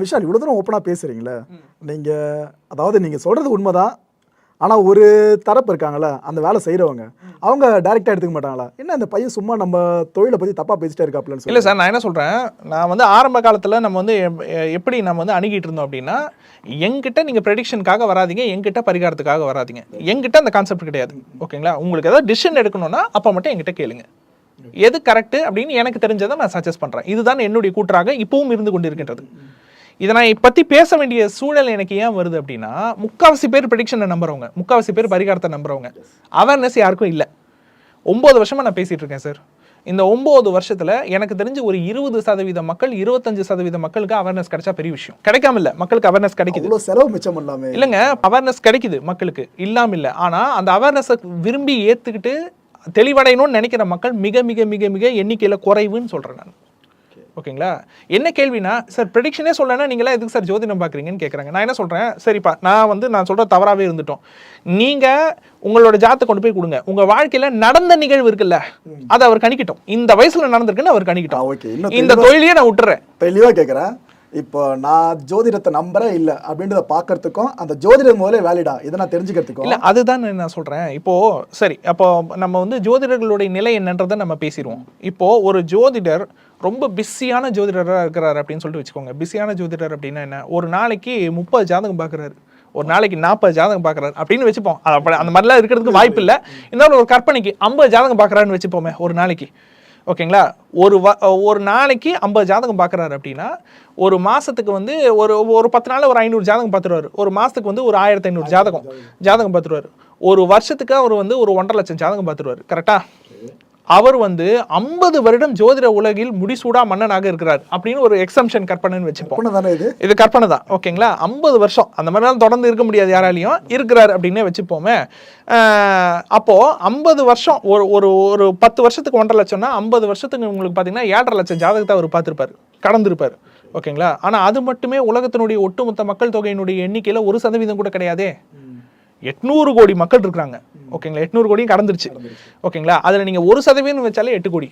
விஷால் இவ்வளோ தூரம் ஓப்பனாக பேசுகிறீங்களே நீங்கள் அதாவது நீங்கள் சொல்கிறது உண்மைதான் ஆனால் ஒரு தரப்பு இருக்காங்கல்ல அந்த வேலை செய்கிறவங்க அவங்க டைரெக்டாக எடுத்துக்க மாட்டாங்களா? என்ன இந்த பையன் சும்மா நம்ம தொழிலை பற்றி தப்பாக பேசிட்டே இருக்காப்லன்னு இல்லை சார் நான் என்ன சொல்கிறேன் நான் வந்து ஆரம்ப காலத்தில் நம்ம வந்து எப்படி நம்ம வந்து அணுகிட்டு இருந்தோம் அப்படின்னா எங்கிட்ட நீங்கள் ப்ரெடிக்ஷனுக்காக வராதீங்க எங்கிட்ட பரிகாரத்துக்காக வராதீங்க. எங்கிட்ட அந்த கான்செப்ட் கிடையாது. ஓகேங்களா? உங்களுக்கு ஏதாவது டிசிஷன் எடுக்கணும்னா அப்போ மட்டும் என்கிட்ட கேளுங்க. எது கரெக்ட் அப்படின்னு எனக்கு தெரிஞ்சதை நான் சஜஸ்ட் பண்ணுறேன் இதுதான் என்னுடைய கூற்றாக இப்பவும் இருந்து கொண்டிருக்கின்றது. இதை நான் பற்றி பேச வேண்டிய சூழல் எனக்கு ஏன் வருது அப்படின்னா முக்காவாசி பேர் ப்ரெடிக்ஷனை நம்புறவங்க. முக்காவாசி பேர் பரிகாரத்தை நம்புறவங்க. அவேர்னஸ் யாருக்கும் இல்லை. ஒம்பது வருஷமா நான் பேசிட்டு இருக்கேன் சார் இந்த ஒம்பது வருஷத்துல எனக்கு தெரிஞ்சு ஒரு இருபது சதவீத மக்கள் இருபத்தஞ்சு சதவீத மக்களுக்கு அவேர்னஸ் கிடைச்சா பெரிய விஷயம். கிடைக்காம இல்ல மக்களுக்கு அவேர்னஸ் கிடைக்குது. செலவு மிச்சம் பண்ணலாமே. இல்லைங்க அவேர்னஸ் கிடைக்குது மக்களுக்கு. இல்லாம இல்ல. ஆனா அந்த அவேர்னஸை விரும்பி ஏத்துக்கிட்டு தெளிவடையணும்னு நினைக்கிற மக்கள் மிக மிக மிக மிக எண்ணிக்கையில குறைவுன்னு சொல்றேன் நான். ஓகேங்களா? என்ன கேள்வினா சார் ப்ரெடிக்ஷனே சொல்லனா நீங்களா எதுக்கு சார் ஜோதிடம் பார்க்குறீங்கன்னு கேட்குறாங்க நான் என்ன சொல்கிறேன் சரிப்பா நான் வந்து நான் சொல்கிற தவறாகவே இருந்துட்டோம். நீங்கள் உங்களோட ஜாத்தை கொண்டு போய் கொடுங்க. உங்கள் வாழ்க்கையில் நடந்த நிகழ்வு இருக்குல்ல அதை அவர் கணிக்கட்டும். இந்த வயசில் நடந்திருக்குன்னு அவர் கணிக்கட்டும். இந்த தொழிலையே நான் விட்டுறேன். தெளிவாக கேட்குறேன் இப்போ நான் ஜோதிடத்தை நம்புறேன் இல்லை அப்படின்றத பார்க்கறதுக்கும் அந்த ஜோதிடம் முதல்ல வேலிடா இதை நான் தெரிஞ்சுக்கிறதுக்கும் இல்ல அதுதான் நான் சொல்றேன். இப்போ சரி அப்போ நம்ம வந்து ஜோதிடர்களுடைய நிலை என்னன்றதை நம்ம பேசிடுவோம். இப்போ ஒரு ஜோதிடர் ரொம்ப பிஸியான ஜோதிடராக இருக்கிறார் அப்படின்னு சொல்லிட்டு வச்சுக்கோங்க. பிஸியான ஜோதிடர் அப்படின்னா என்ன? ஒரு நாளைக்கு முப்பது ஜாதகம் பார்க்குறாரு. ஒரு நாளைக்கு நாற்பது ஜாதகம் பார்க்குறாரு அப்படின்னு வச்சுப்போம். அப்படி அந்த மாதிரிலாம் இருக்கிறதுக்கு வாய்ப்பு இல்லை. இன்னொரு ஒரு கற்பனைக்கு ஐம்பது ஜாதகம் பார்க்குறாருன்னு வச்சுப்போமே ஒரு நாளைக்கு. ஓகேங்களா? ஒரு வ ஒரு நாளைக்கு ஐம்பது ஜாதகம் பார்க்குறாரு அப்படின்னா ஒரு மாதத்துக்கு வந்து ஒரு ஒரு பத்து நாள் ஒரு ஐநூறு ஜாதகம் பார்த்துருவார் ஒரு மாதத்துக்கு வந்து ஒரு ஆயிரத்தி ஐநூறு ஜாதகம் ஜாதகம் பார்த்துருவாரு ஒரு வருஷத்துக்கு அவர் வந்து ஒரு ஒன்றரை லட்சம் ஜாதகம் பார்த்துருவாரு கரெக்டாக அவர் வந்து ஐம்பது வருடம் ஜோதிட உலகில் முடிசூடா மன்னனாக இருக்கிறார் அப்படின்னு ஒரு எக்ஸம்ஷன் கற்பனைன்னு வச்சுப்போம். இது? இது கற்பனை தான் ஓகேங்களா? ஐம்பது வருஷம். அந்த மாதிரிலாம் தொடர்ந்து இருக்க முடியாது யாராலையும். இருக்கிறார் அப்படின்னே வச்சுப்போமே. அஹ் அப்போ ஐம்பது வருஷம் ஒரு ஒரு ஒரு பத்து வருஷத்துக்கு ஒன்றரை லட்சம்னா ஐம்பது வருஷத்துக்கு உங்களுக்கு பார்த்தீங்கன்னா ஏழரை லட்சம் ஜாதகத்தை அவர் பார்த்துருப்பாரு. கடந்திருப்பாரு. ஓகேங்களா? ஆனால் அது மட்டுமே உலகத்தினுடைய ஒட்டுமொத்த மக்கள் தொகையினுடைய எண்ணிக்கையில் ஒரு சதவீதம் கூட கிடையாதே. எட்நூறு கோடி மக்கள் இருக்கிறாங்க. ஓகேங்களா? எட்நூறு கோடியும் கடந்துருச்சு. ஓகேங்களா? அதில் நீங்கள் ஒரு சதவீதம் வச்சாலே எட்டு கோடி.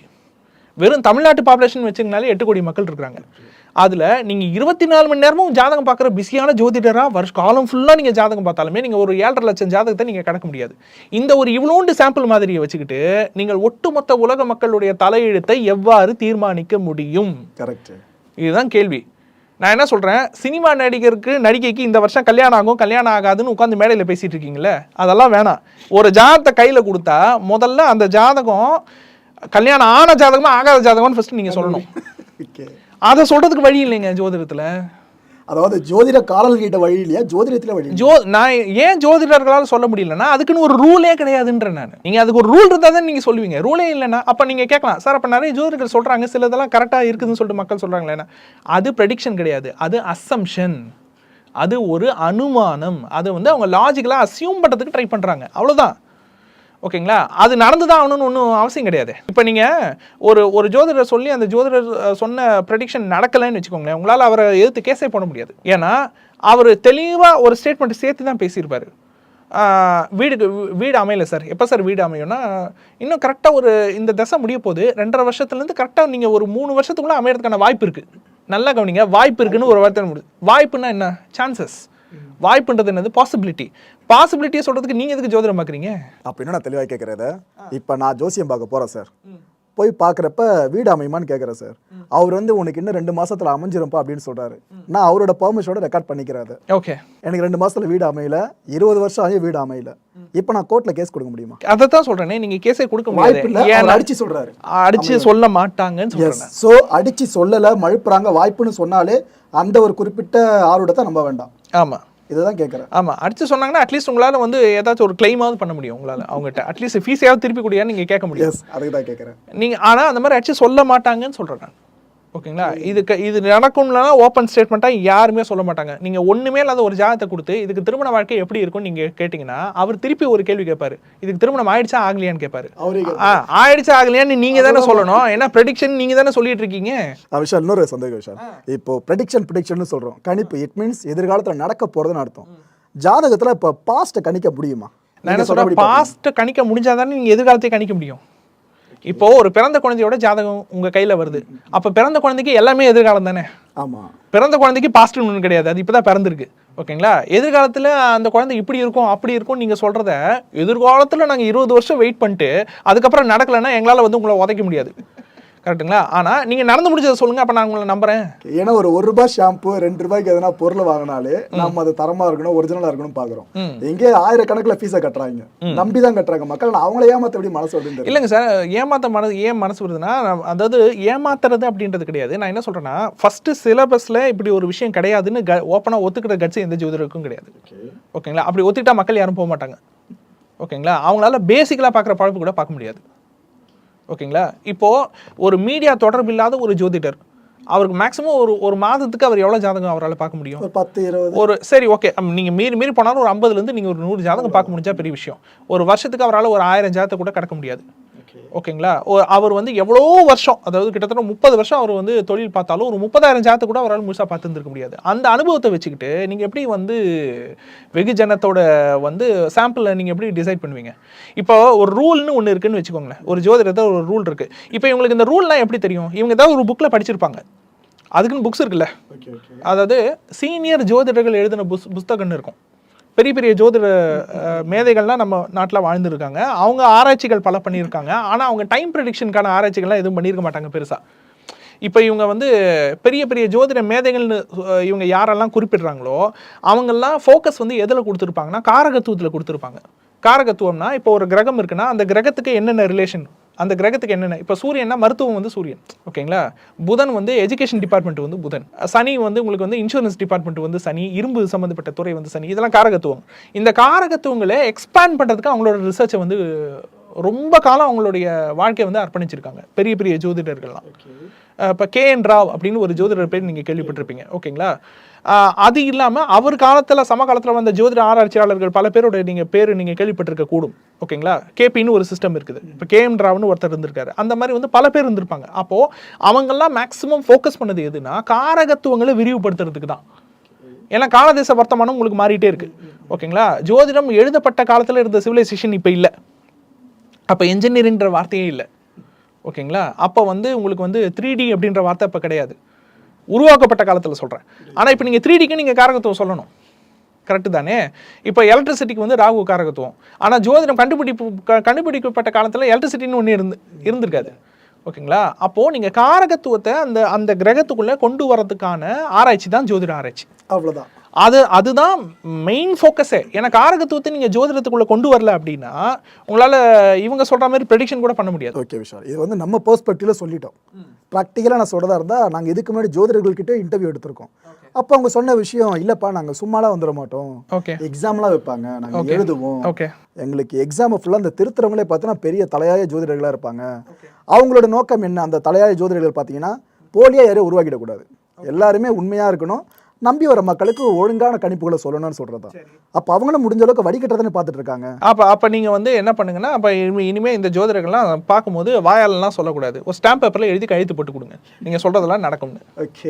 வெறும் தமிழ்நாட்டு பாப்புலேஷன் வச்சுங்கனாலே எட்டு கோடி மக்கள் இருக்கிறாங்க. அதில் நீங்கள் இருபத்தி நாலு மணி நேரமும் ஜாதகம் பார்க்குற பிஸியான ஜோதிடராக வருஷ காலம் ஃபுல்லாக நீங்கள் ஜாதகம் பார்த்தாலுமே நீங்கள் ஒரு ஏழரை லட்சம் ஜாதகத்தை நீங்கள் கடக்க முடியாது. இந்த ஒரு இவ்வளோண்டு சாம்பிள் மாதிரியை வச்சுக்கிட்டு நீங்கள் ஒட்டுமொத்த உலக மக்களுடைய தலையெழுத்தை எவ்வாறு தீர்மானிக்க முடியும்? கரெக்ட் இதுதான் கேள்வி. நான் என்ன சொல்றேன்? சினிமா நடிகருக்கு நடிகைக்கு இந்த வருஷம் கல்யாணம் ஆகும் கல்யாணம் ஆகாதுன்னு உட்காந்து மேடையில் பேசிட்டு இருக்கீங்களே அதெல்லாம் வேணாம். ஒரு ஜாதகத்தை கையில் கொடுத்தா முதல்ல அந்த ஜாதகம் கல்யாணம் ஆன ஜாதகமா ஆகாத ஜாதகம்னு ஃபர்ஸ்ட் நீங்க சொல்லணும். அதை சொல்றதுக்கு வழி இல்லைங்க ஜோதிடத்துல. அதாவது ஜோதிட காலல் கிட்ட வழி இல்லையா? ஜோதிடத்தில் வழி ஜோ நான் ஏன் ஜோதிடர்களால் சொல்ல முடியலன்னா அதுக்குன்னு ஒரு ரூலே கிடையாதுன்ற நான். நீங்கள் அதுக்கு ஒரு ரூல் இருந்தால் தான் நீங்கள் சொல்லுவீங்க. ரூலே இல்லைன்னா அப்போ நீங்கள் கேட்கலாம் சார் அப்போ நிறைய ஜோதிடர்கள் சில இதெல்லாம் கரெக்டாக இருக்குதுன்னு சொல்லிட்டு மக்கள் சொல்கிறாங்களேண்ணா அது ப்ரெடிக்ஷன் கிடையாது. அது அசம்ஷன் அது ஒரு அனுமானம். அது வந்து அவங்க லாஜிக்கலாக அசியூம் பண்ணுறதுக்கு ட்ரை பண்ணுறாங்க அவ்வளோதான் ஓகேங்களா? அது நடந்து தான் ஆகணும்னு ஒன்றும் அவசியம் கிடையாது. இப்போ நீங்கள் ஒரு ஒரு ஜோதிடர் சொல்லி அந்த ஜோதிடர் சொன்ன ப்ரெடிக்ஷன் நடக்கலைன்னு வச்சுக்கோங்களேன் உங்களால் அவரை எதிர்த்து கேஸே போட முடியாது. ஏன்னா அவர் தெளிவாக ஒரு ஸ்டேட்மெண்ட் சேர்த்து தான் பேசியிருப்பார் வீடுக்கு வீடு அமையல சார் எப்போ சார் வீடு அமையும்னா இன்னும் கரெக்டாக ஒரு இந்த தசை முடிய போகுது ரெண்டரை வருஷத்துலேருந்து கரெக்டாக நீங்கள் ஒரு மூணு வருஷத்துக்குள்ளே அமையறதுக்கான வாய்ப்பு இருக்குது நல்லா கவனிங்க வாய்ப்பு இருக்குன்னு ஒரு வார்த்தை முடியுது. வாய்ப்புனா என்ன? சான்சஸ் வாய்ப்புன்றது என்னது? பாசிபிலிட்டி பாசிபிலிட்டியை சொல்கிறதுக்கு நீங்கள் எதுக்கு ஜோதிடம் பார்க்குறீங்க அப்ப என்ன நான் தெளிவாக கேட்குறத இப்போ நான் ஜோசியம் பார்க்க போறேன் சார். போய் பார்க்குறப்ப வீடு அமையுமான்னு கேட்குறேன் சார். அவர் வந்து உனக்கு இன்னும் ரெண்டு மாசத்துல அமைஞ்சிரும்ப்பா அப்படின்னு சொல்றாரு. நான் அவரோட பெர்மிஷனோட ரெக்கார்ட் பண்ணிக்கிறாரு ஓகே எனக்கு ரெண்டு மாசத்துல வீடு அமையல. இருபது வருஷம் ஆகி வீடு அமையல. இப்போ நான் கோர்ட்ல கேஸ் கொடுக்க முடியுமா? அதை தான் சொல்றேனே நீங்க கேஸே கொடுக்க வாய்ப்பு இல்ல. முடியாது அடிச்சு சொல்றாரு. அடிச்சு சொல்ல மாட்டாங்கன்னு சொல்றேன். ஸோ அடிச்சு சொல்லல மழுப்புறாங்க வாய்ப்புன்னு சொன்னாலே அந்த ஒரு குறிப்பிட்ட ஆர்வத்தை நம்ப வேண்டாம். ஆமா. இதுதான் கேட்குறேன் ஆமா அடிச்சு சொன்னாங்கன்னா அட்லீஸ்ட் உங்களால வந்து ஏதாச்சும் ஒரு கிளைமாவது பண்ண முடியும் உங்களால. அவங்ககிட்ட அட்லீஸ்ட் ஃபீஸையாவது திருப்பி கூடியான்னு நீங்க கேட்க முடியும். அதுக்கு தான் கேட்குறேன் நீங்க ஆனா அந்த மாதிரி அடிச்சு சொல்ல மாட்டாங்கன்னு சொல்றேன் நான். ஓகேங்களா? இதுக்கு இது நடக்கும்னா ஓப்பன் ஸ்டேட்மெண்ட்டாக யாருமே சொல்ல மாட்டாங்க. நீங்க ஒண்ணுமே இல்லாத ஒரு ஜாதகத்தை கொடுத்து இதுக்கு திருமண வாழ்க்கை எப்படி இருக்கும்னு நீங்க கேட்டிங்கன்னா அவர் திருப்பி ஒரு கேள்வி கேட்பாரு. இதுக்கு திருமணம் ஆயிடுச்சா ஆகலையான்னு கேட்பாரு. ஆயிடுச்சா ஆகலையான்னு நீங்க தானே சொல்லணும். ஏன்னா ப்ரெடிக்ஷன் நீங்க தானே சொல்லிட்டு இருக்கீங்க? விஷால் இன்னொரு சந்தேகம் விஷால். இப்போ ப்ரெடிக்ஷன் ப்ரிடிக்ஷன் சொல்றோம். கணிப்பு இட் மீன்ஸ் எதிர்காலத்துல நடக்க போறதுன்னு அர்த்தம். ஜாதகத்துல இப்போ பாஸ்ட்டை கணிக்க முடியுமா? நான் என்ன சொல்றபடி பாஸ்ட்டை கணிக்க முடிஞ்சாதானே நீங்க எதிர்காலத்தை கணிக்க முடியும். இப்போ ஒரு பிறந்த குழந்தையோட ஜாதகம் உங்க கையில வருது. அப்ப பிறந்த குழந்தைக்கு எல்லாமே எதிர்காலம் தானே? ஆமா. பிறந்த குழந்தைக்கு பாசிட்டிவ் ஒன்று கிடையாது. அது இப்பதான் பிறந்திருக்கு. ஓகேங்களா? எதிர்காலத்துல அந்த குழந்தை இப்படி இருக்கும் அப்படி இருக்கும் நீங்க சொல்றத எதிர்காலத்துல நாங்க இருபது வருஷம் வெயிட் பண்ணிட்டு அதுக்கப்புறம் நடக்கலைன்னா எங்களால வந்து உங்களை உதைக்க முடியாது. கரெக்ட்டுங்களா? ஆனா நீங்க நடந்து முடிஞ்சதை சொல்லுங்க அப்ப நான் உங்களை நம்புறேன். ஏன்னா ஒரு ஒரு ரூபாய் ஷாம்பு ரெண்டு ரூபாய்க்கு எதனா பொருள் வாங்கினாலே நம்ம அது தரமா இருக்கணும் ஒரிஜினலா இருக்கணும் பாக்குறோம். ம். எங்கே ஆயிரக்கணக்கில் ஃபீஸை கட்டுறாங்க. நம்பி தான் கட்டுறாங்க. மக்கள் அவங்கள ஏமாத்த எப்படி மனசு தெரியல. இல்லைங்க சார் ஏமாத்த மனசு ஏன் மனசு வருதுன்னா அதாவது ஏமாத்துறது அப்படின்றது கிடையாது. நான் என்ன சொல்றேன்னா ஃபர்ஸ்ட் சிலபஸ்ல இப்படி ஒரு விஷயம் கிடையாதுன்னு ஓப்பனா ஒத்துக்கிற கட்சி எந்த ஜோதிடருக்கும் கிடையாது. ஓகேங்களா? அப்படி ஒத்துக்கிட்டா மக்கள் யாரும் போக மாட்டாங்க. ஓகேங்களா? அவங்களால பேசிக்கலாக பார்க்குற பழப்பு கூட பார்க்க முடியாது. ஓகேங்களா? இப்போ ஒரு மீடியா தொடர்பு இல்லாத ஒரு ஜோதிடர் அவருக்கு மேக்ஸிமம் ஒரு ஒரு மாதத்துக்கு அவர் எவ்வளோ ஜாதகம் அவரால் பார்க்க முடியும்? ஒரு பத்து இருபது. ஒரு சரி ஓகே. நீங்கள் மீறி மீறி போனாலும் ஒரு ஐம்பதுலேருந்து நீங்கள் ஒரு நூறு ஜாதகம் பார்க்க முடிஞ்சா பெரிய விஷயம். ஒரு வருஷத்துக்கு அவரால் ஒரு ஆயிரம் ஜாதகத்தை கூட கடக்க முடியாது. ஓகேங்களா? அவர் வந்து எவ்வளோ வருஷம் அதாவது கிட்டத்தட்ட முப்பது வருஷம் அவர் வந்து தொழில் பார்த்தாலும் ஒரு முப்பதாயிரம் ஜாதத்தை கூட அவரால் முழுசாக பார்த்துருந்துருக்க முடியாது. அந்த அனுபவத்தை வச்சுக்கிட்டு நீங்கள் எப்படி வந்து வெகுஜனத்தோட வந்து சாம்பிளை நீங்கள் எப்படி டிசைட் பண்ணுவீங்க? இப்போ ஒரு ரூல்னு ஒன்று இருக்குன்னு வச்சுக்கோங்களேன். ஒரு ஜோதிடத்தில் ஒரு ரூல் இருக்குது இப்போ இவங்களுக்கு இந்த ரூல்லாம் எப்படி தெரியும்? இவங்க ஏதாவது ஒரு புக்கில் படிச்சிருப்பாங்க. அதுக்குன்னு புக்ஸ் இருக்குல்ல. அதாவது சீனியர் ஜோதிடர்கள் எழுதின புஸ் புஸ்தகம்னு இருக்கும். பெரிய பெரிய ஜோதிட மேதைகள்லாம் நம்ம நாட்டில் வாழ்ந்துருக்காங்க. அவங்க ஆராய்ச்சிகள் பல பண்ணியிருக்காங்க. ஆனால் அவங்க டைம் ப்ரெடிக்ஷனுக்கான ஆராய்ச்சிகள்லாம் எதுவும் பண்ணியிருக்க மாட்டாங்க பெருசாக இப்போ இவங்க வந்து பெரிய பெரிய ஜோதிட மேதைகள்னு இவங்க யாரெல்லாம் குறிப்பிடுறாங்களோ அவங்கெல்லாம் ஃபோக்கஸ் வந்து எதில் கொடுத்துருப்பாங்கன்னா காரகத்துவத்தில் கொடுத்துருப்பாங்க. காரகத்துவம்னா இப்போ ஒரு கிரகம் இருக்குன்னா அந்த கிரகத்துக்கு என்னென்ன ரிலேஷன் அந்த கிரகத்துக்கு என்னென்ன? இப்போ சூரியன்னா மருத்துவம் வந்து சூரியன். ஓகேங்களா? புதன் வந்து எஜுகேஷன் டிபார்ட்மெண்ட் வந்து புதன். சனி வந்து உங்களுக்கு வந்து இன்சூரன்ஸ் டிபார்ட்மெண்ட் வந்து சனி இரும்பு சம்மந்தப்பட்ட துறை வந்து சனி. இதெல்லாம் காரகத்துவம். இந்த காரகத்துவங்களை எக்ஸ்பேண்ட் பண்ணுறதுக்கு அவங்களோட ரிசர்ச்சை வந்து ரொம்ப காலம் அவங்களுடைய வாழ்க்கையை வந்து அர்ப்பணிச்சிருக்காங்க. பெரிய பெரிய ஜோதிடர்கள்லாம். இப்போ கே என் ராவ் அப்படின்னு ஒரு ஜோதிடர் பேர் நீங்கள் கேள்விப்பட்டிருப்பீங்க. ஓகேங்களா? அது இல்லாமல் அவர் காலத்தில் சம காலத்தில் வந்த ஜோதிட ஆராய்ச்சியாளர்கள் பல பேரோட நீங்கள் பேர் நீங்கள் கேள்விப்பட்டிருக்க கூடும். ஓகேங்களா? கேபின்னு ஒரு சிஸ்டம் இருக்குது. இப்போ கே எம் ராவ்னு ஒருத்தர் இருந்திருக்காரு. அந்த மாதிரி வந்து பல பேர் இருந்திருப்பாங்க. அப்போது அவங்கெல்லாம் மேக்ஸிமம் ஃபோக்கஸ் பண்ணது எதுனா காரகத்துவங்களை விரிவுபடுத்துறதுக்கு தான். ஏன்னா காலதேச வர்த்தமானம் உங்களுக்கு மாறிட்டே இருக்கு. ஓகேங்களா? ஜோதிடம் எழுதப்பட்ட காலத்தில் இருந்த சிவிலைசேஷன் இப்போ இல்லை. அப்போ என்ஜினியரிங்ன்ற வார்த்தையே இல்லை. ஓகேங்களா? அப்போ வந்து உங்களுக்கு வந்து த்ரீ டி அப்படின்ற வார்த்தை இப்போ கிடையாது. உருவாக்கப்பட்ட காலத்தில் சொல்கிறேன் ஆனால் இப்போ நீங்கள் த்ரீ டிக்கு நீங்கள் காரகத்துவம் சொல்லணும். கரெக்டு தானே? இப்போ எலக்ட்ரிசிட்டிக்கு வந்து ராகு காரகத்துவம். ஆனால் ஜோதிடம் கண்டுபிடிப்பு க- கண்டுபிடிக்கப்பட்ட காலத்தில் எலக்ட்ரிசிட்டின்னு ஒன்று இருந்து இருந்திருக்காது. ஓகேங்களா? அப்போது நீங்கள் காரகத்துவத்தை அந்த அந்த கிரகத்துக்குள்ளே கொண்டு வரதுக்கான ஆராய்ச்சி தான் ஜோதிட ஆராய்ச்சி. அவ்வளோதான் அது அதுதான் மெயின் ஃபோக்கஸே ஏன்னா காரகத்துவத்தை நீங்கள் ஜோதிடத்துக்குள்ளே கொண்டு வரல அப்படின்னா உங்களால் இவங்க சொல்கிற மாதிரி ப்ரெடிக்ஷன் கூட பண்ண முடியாது. ஓகே விஷால். இது வந்து நம்ம பெர்ஸ்பெக்டிவ்ல சொல்லிட்டோம். ப்ராக்டிக்கலாக நான் சொல்றதா இருந்தா நாங்க இதுக்கு முன்னாடி ஜோதிடர்கள்கிட்ட இன்டர்வியூ எடுத்திருக்கோம். அப்போ அவங்க சொன்ன விஷயம் இல்லப்பா நாங்க சும்மாலாம் வந்துட மாட்டோம். ஓகே எக்ஸாம்லாம் வைப்பாங்க. நாங்க எழுதுவோம். ஓகே எங்களுக்கு எக்ஸாம் ஃபுல்லாக அந்த திருத்துறவங்களே பார்த்தீங்கன்னா பெரிய தலையாய ஜோதிடர்களாக இருப்பாங்க. அவங்களோட நோக்கம் என்ன? அந்த தலையாய ஜோதிடர்கள் பார்த்தீங்கன்னா போலியாக யாரையும் உருவாக்கிடக்கூடாது. எல்லாருமே உண்மையாக இருக்கணும். நம்பி வர மக்களுக்கு ஒழுங்கான கணிப்புகளை சொல்லணும்னு சொல்கிறது தான் அப்போ அவங்களும் முடிஞ்ச அளவுக்கு வடிகட்டுறதுன்னு பார்த்துட்டு இருக்காங்க அப்போ அப்போ நீங்கள் வந்து என்ன பண்ணுங்கன்னா அப்போ இனிமேல் இந்த ஜோதிடர்கள்லாம் பார்க்கும்போது வாயாலலாம் சொல்லக்கூடாது. ஒரு ஸ்டாம்ப் பேப்பரில் எழுதி கையெழுத்து போட்டு கொடுங்க. நீங்கள் சொல்கிறதெல்லாம் நடக்கும்னு. ஓகே.